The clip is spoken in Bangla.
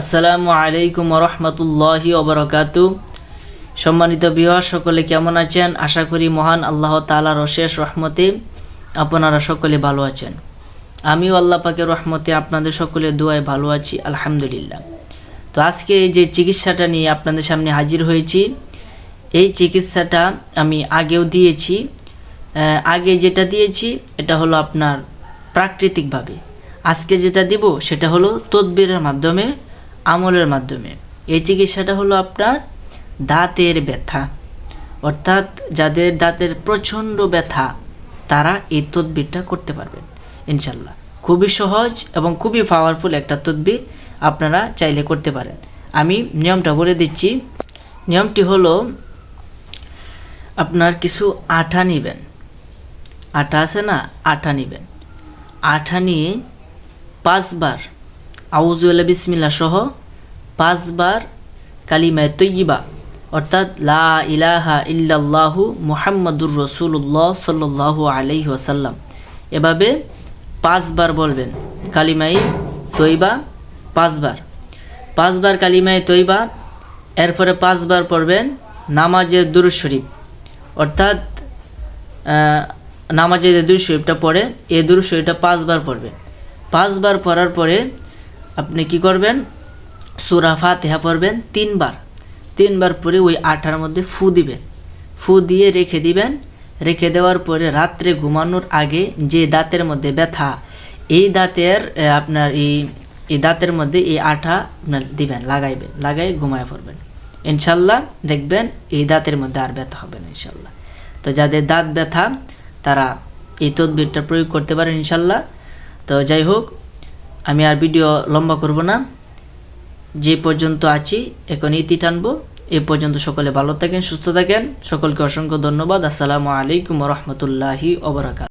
আসসালামু আলাইকুম রহমতুল্লাহি ওবরকাতু সম্মানিত বিহার সকলে কেমন আছেন? আশা করি মহান আল্লাহ তালার অশেষ রহমতে আপনারা সকলে ভালো আছেন। আমিও আল্লাহ পাকের রহমতে আপনাদের সকলের দোয়ায় ভালো আছি, আলহামদুলিল্লাহ। তো আজকে এই যে চিকিৎসাটা নিয়ে আপনাদের সামনে হাজির হয়েছি, এই চিকিৎসাটা আমি আগেও দিয়েছি। আগে যেটা দিয়েছি, এটা হলো আপনার প্রাকৃতিকভাবে। আজকে যেটা দিব, সেটা হলো তদবিরের মাধ্যমে আমলের মাধ্যমে। এই চিকিৎসাটা হলো আপনার দাঁতের ব্যথা। অর্থাৎ যাদের দাঁতের প্রচণ্ড ব্যথা, তারা এই তদবিরটা করতে পারবেন ইনশাল্লাহ খুবই সহজ এবং খুবই পাওয়ারফুল একটা তদবির আপনারা চাইলে করতে পারেন। আমি নিয়মটা বলে দিচ্ছি। নিয়মটি হলো, আপনার কিছু আঠা নেবেন। আঠা আছে না? আঠা নেবেন। আঠা নিয়ে পাঁচবার আউজুল্লা বিসমিল্লা সহ পাঁচবার কালিমায় তৈয়িবা অর্থাৎ লা ইলাহা ইল্লাল্লাহু মুহাম্মাদুর রসুল্লাহ সাল্লাল্লাহু আলাইহি ওয়াসাল্লাম। এভাবে পাঁচবার বলবেন কালিমাই তৈবা পাঁচবার। পাঁচবার কালিমায় তৈবা এরপরে পাঁচবার পড়বেন নামাজের দুরুদ শরীফ। অর্থাৎ আহ, নামাজে যে দুরুদ শরীফটা পড়ে এই দুরুদ শরীফটা পাঁচবার পড়বে পাঁচবার পড়ার পরে আপনি কি করবেন? সুরা ফাতেহা পড়বেন তিনবার। তিনবার পরে ওই আঠার মধ্যে ফু দিবেন। ফু দিয়ে রেখে দিবেন। রেখে দেওয়ার পরে রাত্রে ঘুমানোর আগে যে দাঁতের মধ্যে ব্যথা, এই দাঁতের আপনার এই এই দাঁতের মধ্যে এই আঠা আপনার দিবেন, লাগাইবেন, লাগাই ঘুমায় পড়বেন। ইনশাল্লাহ দেখবেন এই দাঁতের মধ্যে আর ব্যথা হবে না, ইনশাল্লাহ। তো যাদের দাঁত ব্যথা, তারা এই তদবিরটা প্রয়োগ করতে পারেন, ইনশাল্লাহ। তো যাই হোক আমি আর ভিডিও লম্বা করব না। যে পর্যন্ত আছি, এখন ইতি টানবো। এ পর্যন্ত সকলে ভালো থাকেন, সুস্থ থাকেন। সকলকে অসংখ্য ধন্যবাদ। আসসালামু আলাইকুম রহমতুল্লাহি ওবরাকাত